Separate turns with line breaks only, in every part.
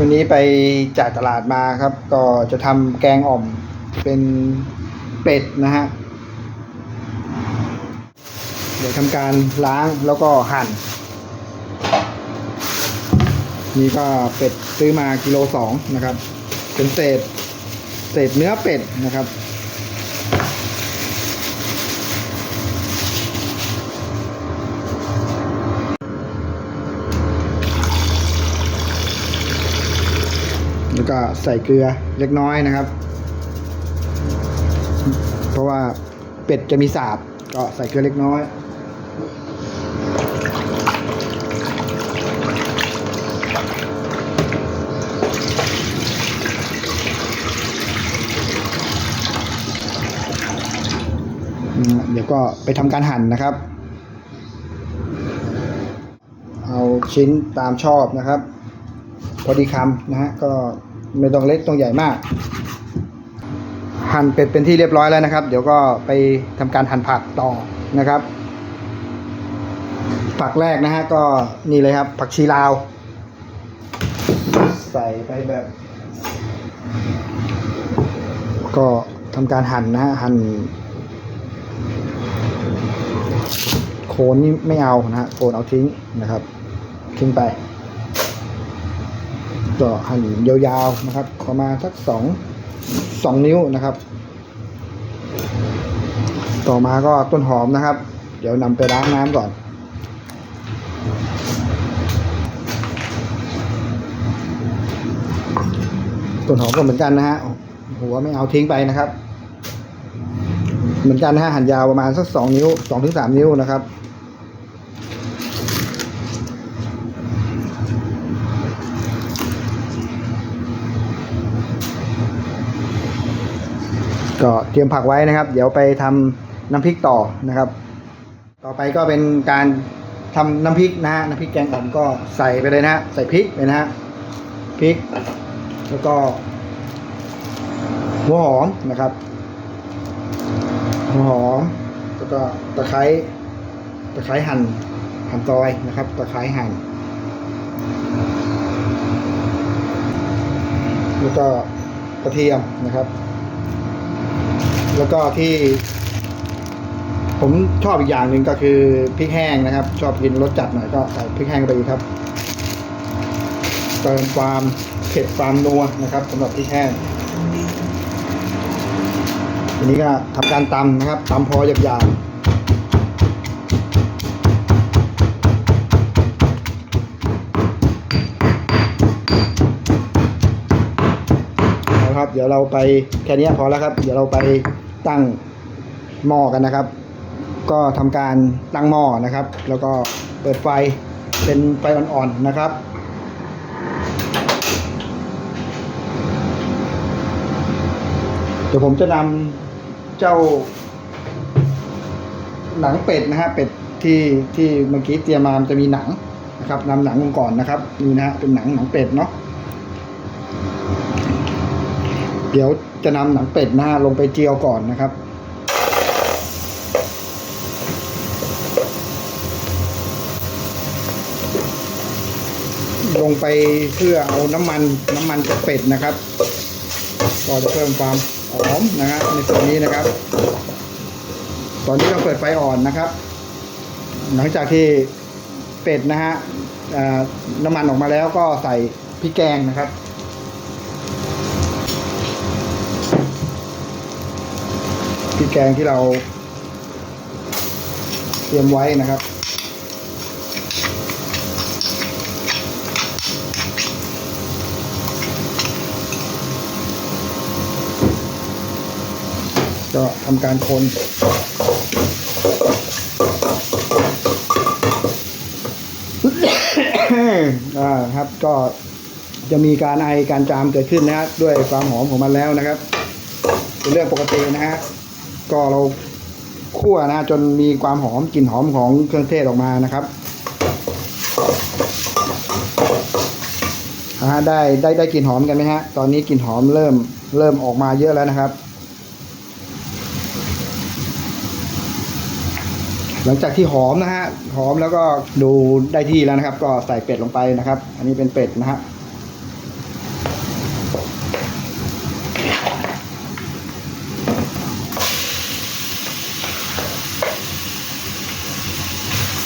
วันนี้ไปจากตลาดมาครับ ก็จะทำแกงอ่อมเป็นเป็ดนะฮะ เดี๋ยวทำการล้างแล้วก็หั่น นี่ก็เป็ดซื้อมากิโลสองนะครับ เป็นเศษเศษเนื้อเป็ดนะครับ ก็ใส่เกลือเล็กน้อยนะครับ เพราะว่าเป็ดจะมีสาบก็ใส่เกลือเล็กน้อย เดี๋ยวก็ไปทำการหั่นนะครับ เอาชิ้นตามชอบนะครับ พอดีคำนะฮะก็ ไม่ต้องเล็กต้องใหญ่มาก หั่นเป็ดเป็นที่เรียบร้อยแล้วนะครับ เดี๋ยวก็ไปทำการหั่นผักต่อนะครับ ผักแรกนะฮะก็นี่เลยครับ ผักชีลาว ใส่ไปแบบ ก็ทำการหั่นนะฮะหั่นโคนนี่ไม่เอานะฮะโคนเอาทิ้งนะครับทิ้งไป ก็หั่นยาวๆนะครับประมาณสักสองสองนิ้วนะครับ ต่อมาก็ต้นหอมนะครับ เดี๋ยวนำไปล้างน้ำก่อนต้นหอมก็เหมือนกันนะฮะหัวไม่เอาทิ้งไปนะครับ เหมือนกันนะฮะหั่นยาวประมาณสักสองนิ้วสองถึงสามนิ้วนะครับ ก็เตรียมผักไว้นะครับ เดี๋ยวไปทำน้ำพริกต่อนะครับ ต่อไปก็เป็นการทำน้ำพริกนะฮะน้ำพริกแกงอ่อมก็ใส่ไปเลยนะฮะใส่พริกเลยนะฮะพริก แล้วก็หัวหอมนะครับหัวหอมแล้วก็ตะไคร้ตะไคร้หั่นหั่นซอยนะครับตะไคร้หั่นแล้วก็กระเทียมนะครับ แล้วก็ที่ ผมชอบอีกอย่างหนึ่งก็คือพริกแห้งนะครับ ชอบกินรสจัดหน่อยก็ใส่พริกแห้งไปอีกครับเติมความเผ็ดความนัวนะครับสำหรับพริกแห้งทีนี้ก็ทำการตำนะครับตำพอหยาบๆเอาละครับเดี๋ยวเราไปแค่นี้พอแล้วครับ เดี๋ยวเราไป ตั้งหม้อกันนะครับ ก็ทำการตั้งหม้อนะครับ แล้วก็เปิดไฟเป็นไฟอ่อนๆนะครับ เดี๋ยวผมจะนำเจ้า หนังเป็ดนะฮะเป็ดที่ที่เมื่อกี้เตรียมมามันจะมีหนังนะครับนำหนังลงก่อนนะครับนี่นะฮะเป็นหนังหนังเป็ดเนาะ เดี๋ยวจะนำหนังเป็ดนะฮะลงไปเจียวก่อนนะครับ ลงไปเพื่อเอาน้ำมันน้ำมันจากเป็ดนะครับ ก็จะเพิ่มความหอมนะฮะในส่วนนี้นะครับ ตอนนี้เราเปิดไฟอ่อนนะครับ หลังจากที่เป็ดนะฮะน้ำมันออกมาแล้วก็ใส่พริกแกงนะครับ พริกแกงที่เรา เตรียมไว้นะครับ ก็ทำการคนอ่าครับก็จะมีการไอการจามเกิดขึ้นนะฮะด้วยความหอมของมันแล้วนะครับ เป็นเรื่องปกตินะฮะ ก็เราคั่วนะจนมีความหอมกลิ่นหอมของเครื่องเทศออกมานะครับอ่าได้ได้ได้กลิ่นหอมกันไหมฮะ ตอนนี้กลิ่นหอมเริ่มเริ่มออกมาเยอะแล้วนะครับ หลังจากที่หอมนะฮะหอมแล้วก็ดูได้ที่แล้วนะครับ ก็ใส่เป็ดลงไปนะครับ อันนี้เป็นเป็ดนะฮะ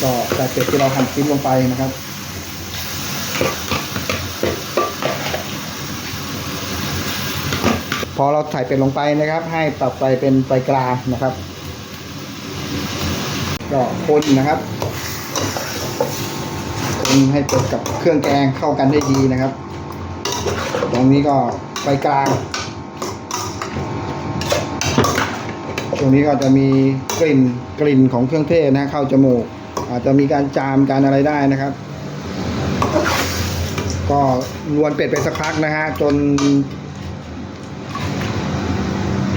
ส่ เป็ดที่เราหั่นชิ้นลงไปนะครับพอเราใส่เป็ดลงไปนะครับ ให้ปรับไฟเป็นไฟกลางนะครับก็คนนะครับคนให้เป็ดกับเครื่องแกงเข้ากันได้ดีนะครับ ตรงนี้ก็ไฟกลางตรงนี้ก็จะมีกลิ่นกลิ่นของเครื่องเทศนะเข้าจมูก อาจจะมีการจามการอะไรได้นะครับ ก็ลวนเป็ดไปสักพักนะฮะจน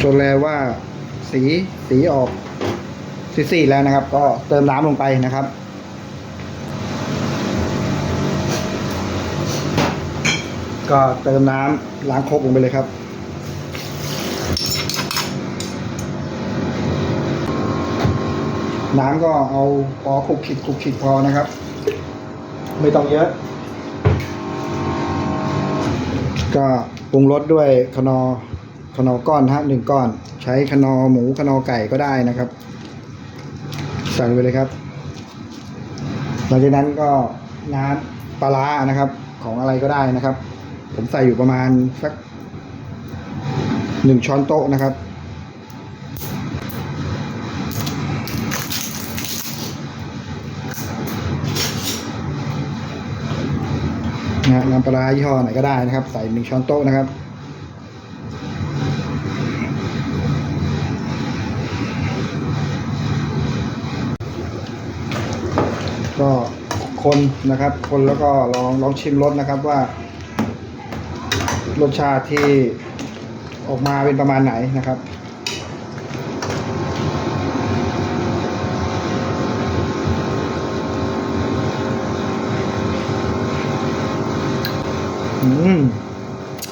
จนแล้วว่าสีสีออกสีๆแล้วนะครับ ก็เติมน้ำลงไปนะครับก็เติมน้ำล้างครกลงไปเลยครับ น้ำก็เอาพอคลุกคลิกคลุกคลิกพอนะครับ ไม่ต้องเยอะ ก็ปรุงรสด้วยคนอคนอก้อนนะฮะหนึ่งก้อน ใช้คนอหมูคนอไก่ก็ได้นะครับ ใส่ไปเลยครับ หลังจากนั้นก็น้ำปลาร้านะครับ ของอะไรก็ได้นะครับ ผมใส่อยู่ประมาณสักหนึ่งช้อนโต๊ะนะครับ นะน้ำปลายี่ห้อไหนก็ได้นะครับ ใส่หนึ่งช้อนโต๊ะนะครับก็คนนะครับ คนแล้วก็ลองลองชิมรสนะครับว่า รสชาติที่ออกมาเป็นประมาณไหนนะครับ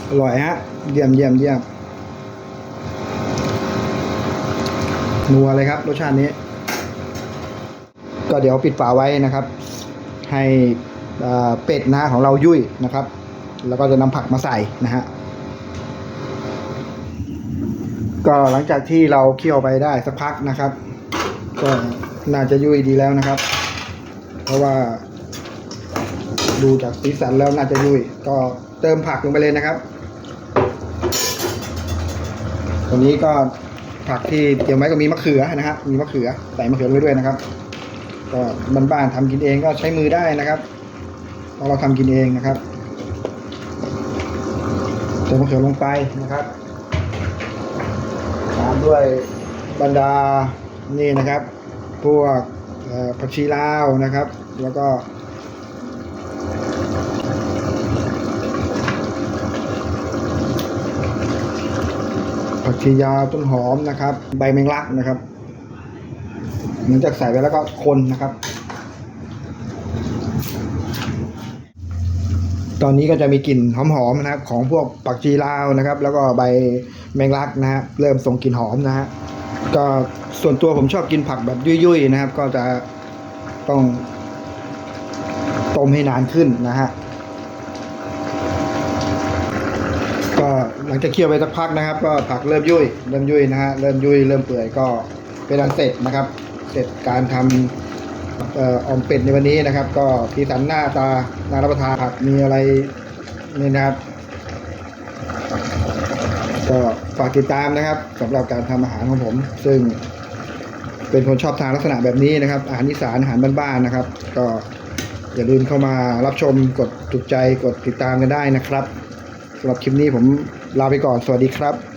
อร่อยฮะ เยี่ยมเยี่ยมเยี่ยมนัวเลยครับ รสชาตินี้ ก็เดี๋ยวปิดฝาไว้นะครับ ให้เอ่อเป็ดนะฮะของเรายุ่ยนะครับ แล้วก็จะนำผักมาใส่นะฮะก็หลังจากที่เราเคี่ยวไปได้สักพักนะครับ ก็น่าจะยุ่ยดีแล้วนะครับ เพราะว่า ดูจากสีสันแล้วน่าจะยุ่ยก็เติมผักลงไปเลยนะครับ ตัวนี้ก็ผักที่เตรียมไว้ก็มีมะเขือนะฮะมีมะเขือใส่มะเขือลงไปด้วยนะครับ ก็บ้านๆทำกินเองก็ใช้มือได้นะครับเพราะเราทำกินเองนะครับเติมมะเขือลงไปนะครับตามด้วยบรรดานี่นะครับ พวกผักชีลาวนะครับ แล้วก็ ผักชียาวต้นหอมนะครับ ใบแมงลักนะครับหลังจากใส่ไปแล้วก็คนนะครับ ตอนนี้ก็จะมีกลิ่นหอมๆนะครับ ของพวกผักชีลาวนะครับ แล้วก็ใบแมงลักนะฮะเริ่มส่งกลิ่นหอมนะฮะก็ส่วนตัวผมชอบกินผักแบบยุ่ยๆนะครับ ก็จะต้อง ต้มให้นานขึ้นนะฮะก็หลังจากเคี่ยวไปสักพักนะครับ ก็ผักเริ่มยุ่ยเริ่มยุ่ยนะฮะเริ่มยุ่ยเริ่มเปื่อยก็เป็นอันเสร็จนะครับ เสร็จการทำเอ่ออมเป็ดในวันนี้นะครับ ก็สีสันหน้าตาน่ารับประทานผักมีอะไรนี่นะครับ ก็ฝากติดตามนะครับสำหรับการทำอาหารของผม ซึ่งเป็นคนชอบทานลักษณะแบบนี้นะครับ อาหารอีสานอาหารบ้านๆนะครับ ก็ อย่าลืมเข้ามารับชมกดถูกใจกดติดตามกันได้นะครับสำหรับคลิปนี้ผมลาไปก่อนสวัสดีครับ